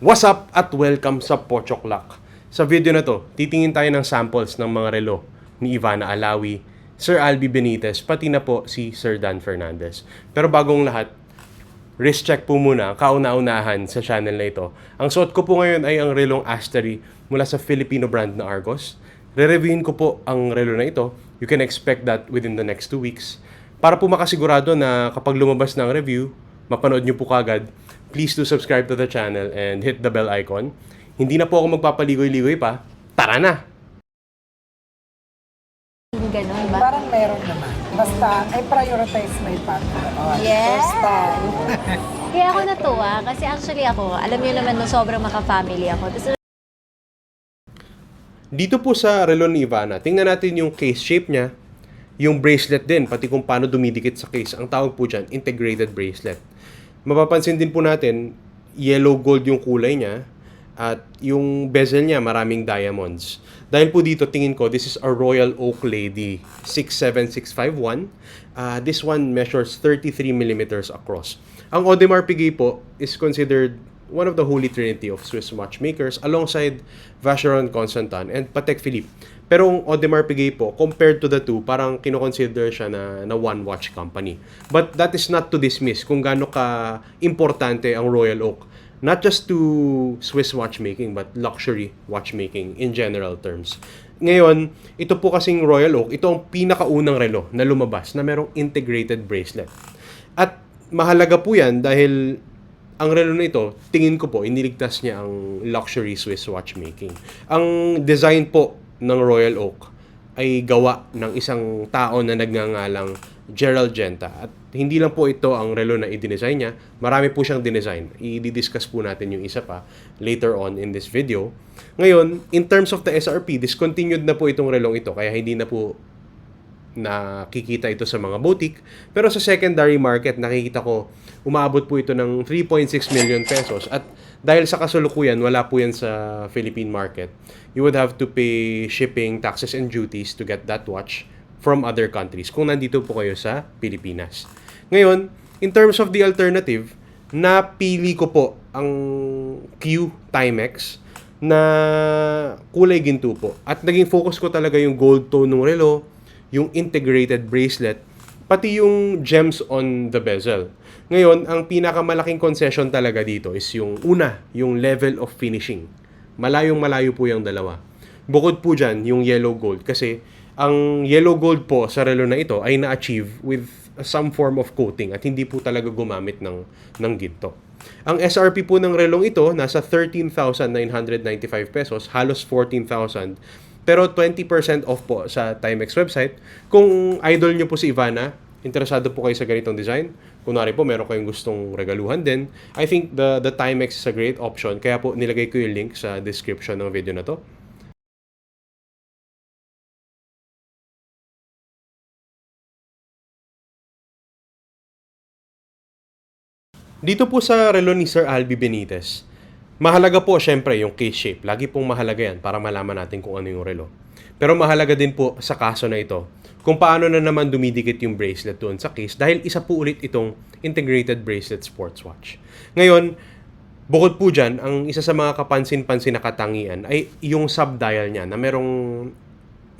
What's up at welcome sa Pochok Lock. Sa video na to, titingin tayo ng samples ng mga relo ni Ivana Alawi, Sir Albi Benitez, pati na po si Sir Dan Fernandez. Pero bagong lahat, wrist check po muna, kauna-unahan sa channel na ito. Ang suot ko po ngayon ay ang relong Astery mula sa Filipino brand na Argos. Re-reviewin ko po ang relo na ito. You can expect that within the next two weeks. Para po makasigurado na kapag lumabas na ang review, mapanood nyo po kagad, please do subscribe to the channel and hit the bell icon. Hindi na po ako magpapaligoy-ligoy pa. Tara na! Ganon ba? Parang meron naman. Basta, I prioritize my Panginoon. Yes. First time. Kaya ako natuwa kasi actually ako, alam niyo naman no, sobrang maka-family ako. Tapos Dito po sa relo ni Ivana, tingnan natin yung case shape niya, yung bracelet din, pati kung paano dumidikit sa case. Ang tawag po dyan, integrated bracelet. Mapapansin din po natin, yellow gold yung kulay niya, at yung bezel niya, maraming diamonds. Dahil po dito, tingin ko, this is a Royal Oak Lady 67651. Uh, this one measures 33 millimeters across. Ang Audemars Piguet po is considered one of the holy trinity of Swiss watchmakers alongside Vacheron Constantin and Patek Philippe. Pero ang Audemars Piguet po, compared to the two, parang kinoconsider siya na, na one watch company. But that is not to dismiss kung gaano ka importante ang Royal Oak. Not just to Swiss watchmaking, but luxury watchmaking in general terms. Ngayon, ito po kasing Royal Oak, ito ang pinakaunang relo na lumabas na merong integrated bracelet. At mahalaga po yan dahil ang relo na ito, tingin ko po, iniligtas niya ang luxury Swiss watchmaking. Ang design po ng Royal Oak ay gawa ng isang tao na nagngangalang Gerald Genta. At hindi lang po ito ang relo na i-design niya, marami po siyang dinesign. I-discuss po natin yung isa pa later on in this video. Ngayon, in terms of the SRP, discontinued na po itong relong ito, kaya hindi na po nakikita ito sa mga boutique. Pero sa secondary market, nakikita ko umaabot po ito ng 3.6 million pesos. At dahil sa kasulukuyan, wala po yan sa Philippine market. You would have to pay shipping, taxes, and duties to get that watch from other countries kung nandito po kayo sa Pilipinas. Ngayon, in terms of the alternative, napili ko po ang Q Timex na kulay ginto po. At naging focus ko talaga yung gold tone ng relo, yung integrated bracelet, pati yung gems on the bezel. Ngayon, ang pinakamalaking concession talaga dito is yung una, yung level of finishing. Malayong malayo po yung dalawa. Bukod po dyan, yung yellow gold. Kasi ang yellow gold po sa relo na ito ay na-achieve with some form of coating at hindi po talaga gumamit ng, ng ginto. Ang SRP po ng relong ito nasa 13,995 pesos, halos 14,000 pero 20% off po sa Timex website. Kung idol nyo po si Ivana, interesado po kayo sa ganitong design, kunwari po meron kayong gustong regaluhan din, I think the, the Timex is a great option. Kaya po nilagay ko yung link sa description ng video na to. Dito po sa relo ni Sir Albi Benitez, mahalaga po syempre yung case shape. Lagi pong mahalaga yan para malaman natin kung ano yung relo. Pero mahalaga din po sa kaso na ito kung paano na naman dumidikit yung bracelet doon sa case dahil isa po ulit itong integrated bracelet sports watch. Ngayon, bukod po dyan, ang isa sa mga kapansin-pansin na katangian ay yung subdial niya na merong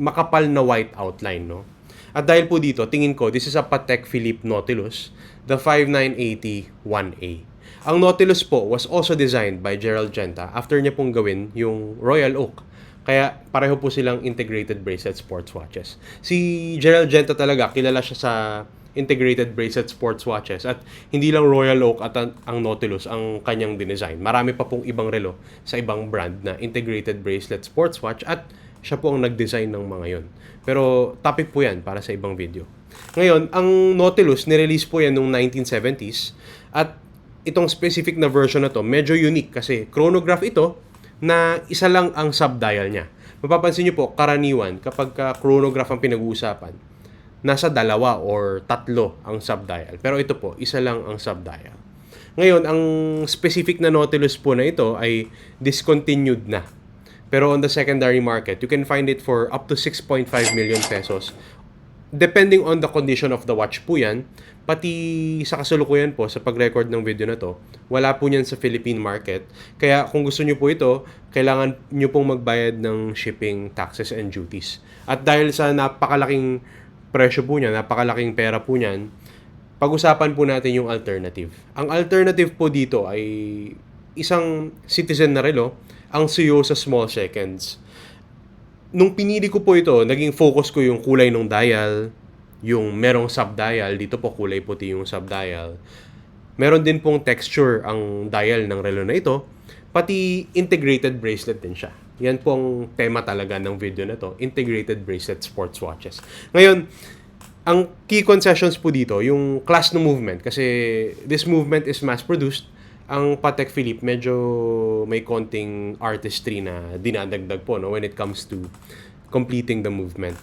makapal na white outline, no? At dahil po dito, tingin ko, this is a Patek Philippe Nautilus, the 5980 1A. Ang Nautilus po was also designed by Gerald Genta after niya pong gawin yung Royal Oak. Kaya pareho po silang integrated bracelet sports watches. Si Gerald Genta talaga, kilala siya sa integrated bracelet sports watches at hindi lang Royal Oak at ang, Nautilus ang kanyang dinesign. Marami pa pong ibang relo sa ibang brand na integrated bracelet sports watch at siya po ang nag-design ng mga yon. Pero topic po yan para sa ibang video. Ngayon, ang Nautilus, nirelease po yan noong 1970s at itong specific na version na to, medyo unique kasi chronograph ito na isa lang ang subdial niya. Mapapansin niyo po, karaniwan, kapag ka chronograph ang pinag-uusapan, nasa dalawa or tatlo ang subdial. Pero ito po, isa lang ang subdial. Ngayon, ang specific na Nautilus po na ito ay discontinued na. Pero on the secondary market, you can find it for up to 6.5 million pesos depending on the condition of the watch po yan, pati sa kasalukuyan po sa pag-record ng video na to, wala po niyan sa Philippine market. Kaya kung gusto nyo po ito, kailangan nyo pong magbayad ng shipping, taxes, and duties. At dahil sa napakalaking presyo po niyan, napakalaking pera po niyan, pag-usapan po natin yung alternative. Ang alternative po dito ay isang citizen na relo, ang Suyo sa small seconds. Nung pinili ko po ito, naging focus ko yung kulay ng dial, yung merong sub-dial, dito po kulay puti yung sub-dial. Meron din pong texture ang dial ng relo na ito, pati integrated bracelet din siya. Yan pong tema talaga ng video na to, integrated bracelet sports watches. Ngayon, ang key concessions po dito, yung class ng movement, kasi this movement is mass-produced, ang Patek Philippe medyo may konting artistry na dinadagdag po no, when it comes to completing the movement.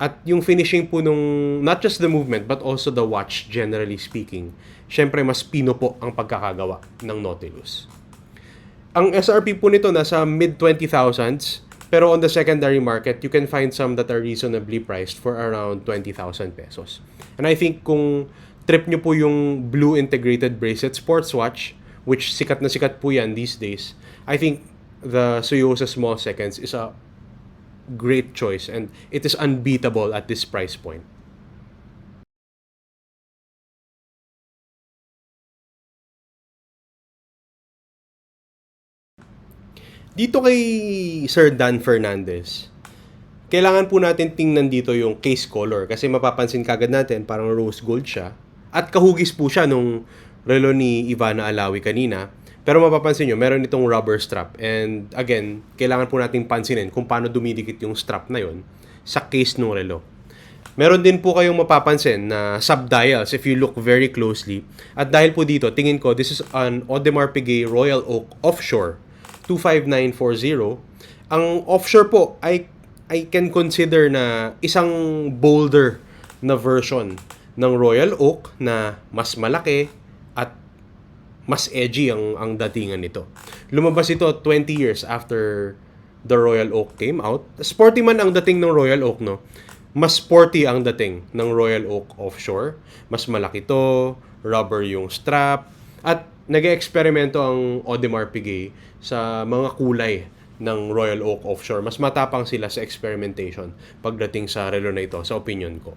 At yung finishing po nung, not just the movement, but also the watch, generally speaking, syempre mas pino po ang pagkakagawa ng Nautilus. Ang SRP po nito nasa mid-20,000s, pero on the secondary market, you can find some that are reasonably priced for around 20,000 pesos. And I think kung trip nyo po yung blue integrated bracelet sports watch, which sikat na sikat po yan these days, I think the Soyosa Small Seconds is a great choice and it is unbeatable at this price point. Dito kay Sir Dan Fernandez, kailangan po natin tingnan dito yung case color kasi mapapansin kagad natin parang rose gold siya at kahugis po siya nung relo ni Ivana Alawi kanina. Pero mapapansin nyo, meron itong rubber strap. And again, kailangan po nating pansinin kung paano dumidikit yung strap na yon sa case ng relo. Meron din po kayong mapapansin na sub-dials if you look very closely. At dahil po dito, tingin ko, this is an Audemars Piguet Royal Oak Offshore 25940. Ang offshore po, I, I can consider na isang bolder na version ng Royal Oak na mas malaki at mas edgy ang, ang datingan nito. Lumabas ito 20 years after the Royal Oak came out. Sporty man ang dating ng Royal Oak, no? Mas sporty ang dating ng Royal Oak Offshore. Mas malaki to, rubber yung strap, at nag-eksperimento ang Audemars Piguet sa mga kulay ng Royal Oak Offshore. Mas matapang sila sa experimentation pagdating sa relo na ito, sa opinion ko.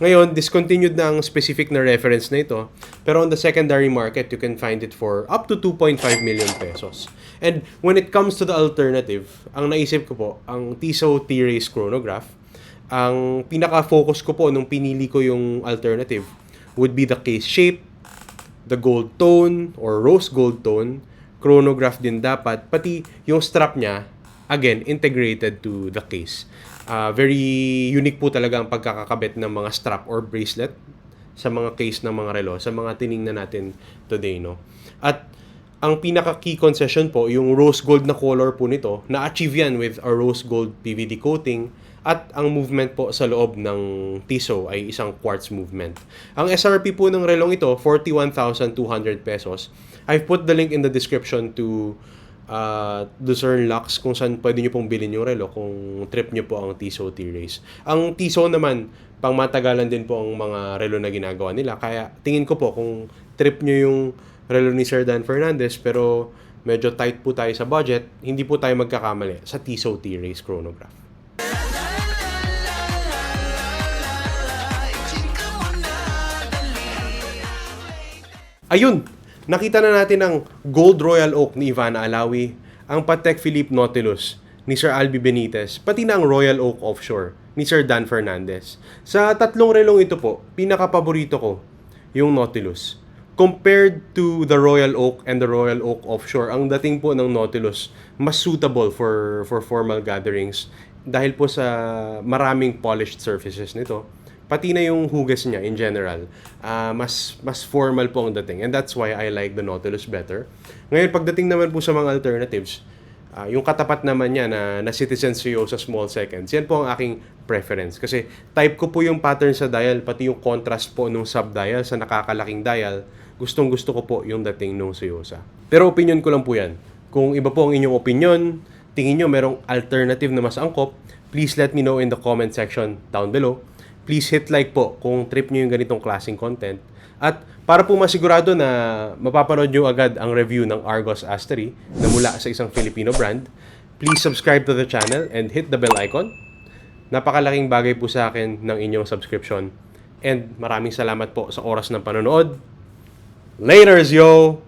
Ngayon, discontinued na ang specific na reference na ito. Pero on the secondary market, you can find it for up to 2.5 million pesos. And when it comes to the alternative, ang naisip ko po, ang Tissot T-Race chronograph, ang pinaka-focus ko po nung pinili ko yung alternative would be the case shape, the gold tone or rose gold tone, chronograph din dapat, pati yung strap niya, again, integrated to the case. Uh, very unique po talaga ang pagkakakabit ng mga strap or bracelet sa mga case ng mga relo, sa mga tiningnan natin today, no? At ang pinaka key concession po, yung rose gold na color po nito, na-achieve yan with a rose gold PVD coating at ang movement po sa loob ng Tissot ay isang quartz movement. Ang SRP po ng relong ito, 41,200 pesos. I've put the link in the description to uh, Lucerne Lux kung saan pwede nyo pong bilhin yung relo kung trip nyo po ang Tissot T-Race. Ang Tissot naman, pang matagalan din po ang mga relo na ginagawa nila. Kaya tingin ko po kung trip nyo yung relo ni Sir Dan Fernandez pero medyo tight po tayo sa budget, hindi po tayo magkakamali sa Tissot T-Race chronograph. Ayun, nakita na natin ang Gold Royal Oak ni Ivana Alawi, ang Patek Philippe Nautilus ni Sir Albi Benitez, pati na ang Royal Oak Offshore ni Sir Dan Fernandez. Sa tatlong relong ito po, pinaka-paborito ko yung Nautilus. Compared to the Royal Oak and the Royal Oak Offshore, ang dating po ng Nautilus mas suitable for for formal gatherings dahil po sa maraming polished surfaces nito pati na yung hugas niya in general, ah, mas mas formal po ang dating. And that's why I like the Nautilus better. Ngayon, pagdating naman po sa mga alternatives, ah, yung katapat naman niya na, na Citizen CEO sa small seconds, yan po ang aking preference. Kasi type ko po yung pattern sa dial, pati yung contrast po nung sub-dial sa nakakalaking dial, gustong gusto ko po yung dating nung Suyosa. Pero opinion ko lang po yan. Kung iba po ang inyong opinion, tingin nyo merong alternative na mas angkop, please let me know in the comment section down below. Please hit like po kung trip nyo yung ganitong klaseng content. At para po masigurado na mapapanood nyo agad ang review ng Argos Astery na mula sa isang Filipino brand, please subscribe to the channel and hit the bell icon. Napakalaking bagay po sa akin ng inyong subscription. And maraming salamat po sa oras ng panonood. Laters, yo!